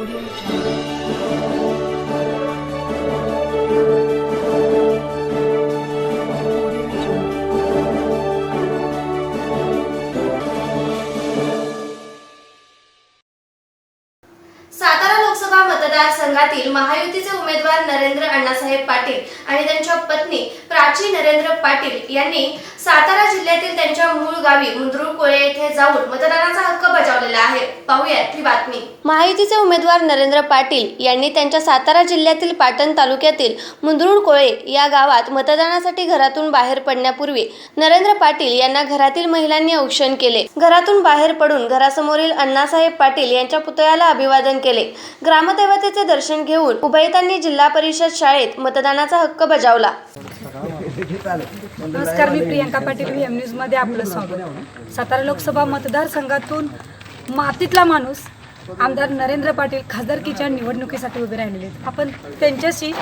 Audio Jungle. मतदारसंघातील महायुतीचे उमेदवार नरेंद्र अण्णासाहेब पाटील आणि त्यांच्या पत्नी प्राची नरेंद्र पाटील यांनी सातारा जिल्ह्यातील त्यांच्या मूळ गावी मुंद्रुळकोळे येथे जाऊन मतदानाचा हक्क बजावलेला आहे. पाहूयात ही बातमी. महायुतीचे उमेदवार नरेंद्र पाटील यांनी त्यांच्या सातारा जिल्ह्यातील पाटण तालुक्यातील मुंद्रुळकोळे या गावात मतदानासाठी घरातून बाहेर पडण्यापूर्वी नरेंद्र पाटील यांना घरातील महिलांनी औक्षण केले. घरातून बाहेर पडून घरासमोरील अण्णासाहेब पाटील यांच्या पुतळ्याला अभिवादन केले. ग्रामदैवत ग्रामदेवतेचे दर्शन घेऊन उभयतांनी जिल्हा परिषद शाळेत मतदानाचा हक्क बजावला. नमस्कार मी प्रियंका पाटील एम न्यूजमध्ये आपलं स्वागत. सातारा लोकसभा मतदारसंघातून मातीतला माणूस आमदार नरेंद्र पाटील खासदारकीच्या निवडणुकीसाठी उभे राहिलेले आहेत. आपण त्यांच्याशी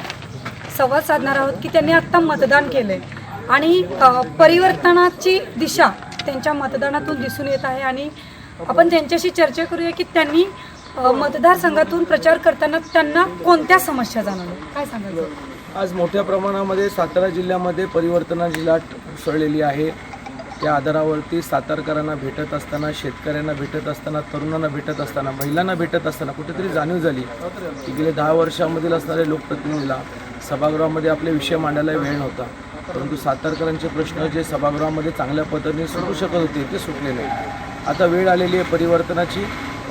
संवाद साधणार आहोत की त्यांनी आत्ता मतदान केलं आहे आणि परिवर्तनाची दिशा त्यांच्या मतदानातून दिसून येत आहे आणि आपण त्यांच्याशी चर्चा करूया की त्यांनी मतदारसंघातून प्रचार करताना त्यांना कोणत्या समस्या जाणवल्या? काय सांगायचं? आज मोठ्या प्रमाणामध्ये सातारा जिल्ह्यामध्ये परिवर्तनाची लाट उसळलेली आहे. त्या आधारावरती सातारकरांना भेटत असताना शेतकऱ्यांना भेटत असताना तरुणांना भेटत असताना महिलांना भेटत असताना कुठेतरी जाणीव झाली की गेल्या दहा वर्षामधील असणारे लोकप्रतिनिधीला सभागृहामध्ये आपले विषय मांडायला वेळ नव्हता. परंतु सातारकरांचे प्रश्न जे सभागृहामध्ये चांगल्या पद्धतीने सुटू शकत होते ते सुटले नाही. आता वेळ आलेली आहे परिवर्तनाची.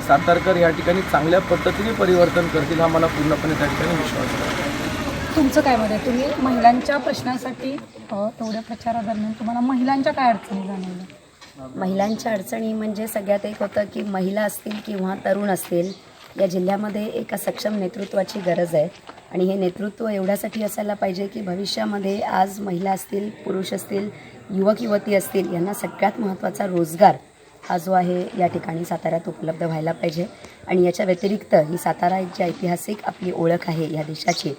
सातारकर या ठिकाणी चांगल्या पद्धतीने परिवर्तन करतील हा मला पूर्णपणे त्या ठिकाणी विश्वास आहे. तुमचं काय मत आहे? तुम्ही महिलांच्या प्रश्नासाठी अ, एवढ्या प्रचारादरम्यान तुम्हाला महिलांच्या काय अडचणी जाणवल्या? महिलांच्या अडचणी म्हणजे सगळ्यात एक होतं की महिला असतील किंवा तरुण असतील या जिल्ह्यामध्ये एका सक्षम नेतृत्वाची गरज आहे. आणि हे नेतृत्व एवढ्यासाठी असायला पाहिजे की भविष्यामध्ये आज महिला असतील पुरुष असतील युवक युवती असतील यांना सगळ्यात महत्त्वाचा रोजगार हा जो आहे. या ठिकाणी साताऱ्यात उपलब्ध व्हायला पाहिजे. आणि याच्या व्यतिरिक्त ही सातारा एक जी ऐतिहासिक आपली ओळख आहे या देशाची.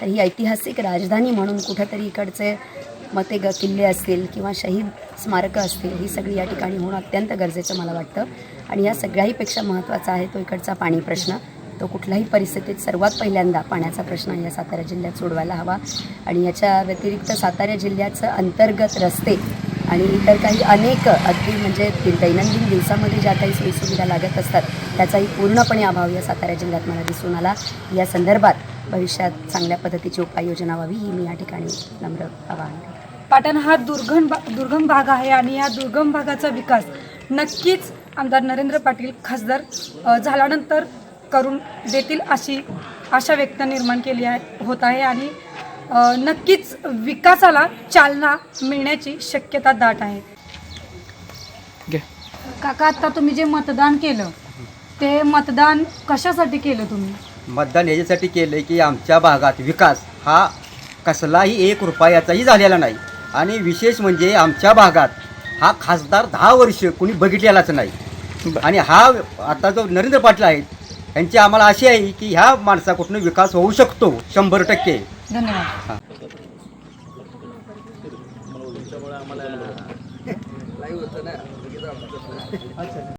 तर ही ऐतिहासिक राजधानी म्हणून कुठंतरी इकडचे मते ग किल्ले असतील किंवा शहीद स्मारकं असतील ही सगळी या ठिकाणी होणं अत्यंत गरजेचं मला वाटतं. आणि या सगळ्याहीपेक्षा महत्त्वाचा आहे तो इकडचा पाणी प्रश्न. तो कुठल्याही परिस्थितीत सर्वात पहिल्यांदा पाण्याचा प्रश्न या सातारा जिल्ह्यात सोडवायला हवा. आणि याच्या व्यतिरिक्त सातारा जिल्ह्याचं अंतर्गत रस्ते आणि इतर काही अनेक अगदी म्हणजे दैनंदिन दिवसामध्ये ज्या काही सोयीसुविधा लागत असतात त्याचाही पूर्णपणे अभाव या सातारा जिल्ह्यात मला दिसून आला. या संदर्भात भविष्यात चांगल्या पद्धतीची उपाययोजना व्हावी ही मी या ठिकाणी नम्र आवाहन करते. पाटण हा दुर्गम भा दुर्गम भाग आहे आणि या दुर्गम भागाचा विकास नक्कीच आमदार नरेंद्र पाटील खासदार झाल्यानंतर करून देतील अशी आशा व्यक्त निर्माण केली आहे होत आहे आणि नक्कीच विकासाला चालना मिळण्याची शक्यता दाट आहे. काका आता तुम्ही जे मतदान केलं ते मतदान कशासाठी केलं तुम्ही? मतदान याच्यासाठी केलं की आमच्या भागात विकास हा कसलाही एक रुपयाचाही झालेला नाही. आणि विशेष म्हणजे आमच्या भागात हा खासदार दहा वर्ष कोणी बघितलेलाच नाही. आणि हा आता जो नरेंद्र पाटील आहेत यांची आम्हाला अशी आहे की ह्या माणसाकडून विकास होऊ शकतो शंभर टक्के. धन्यवाद.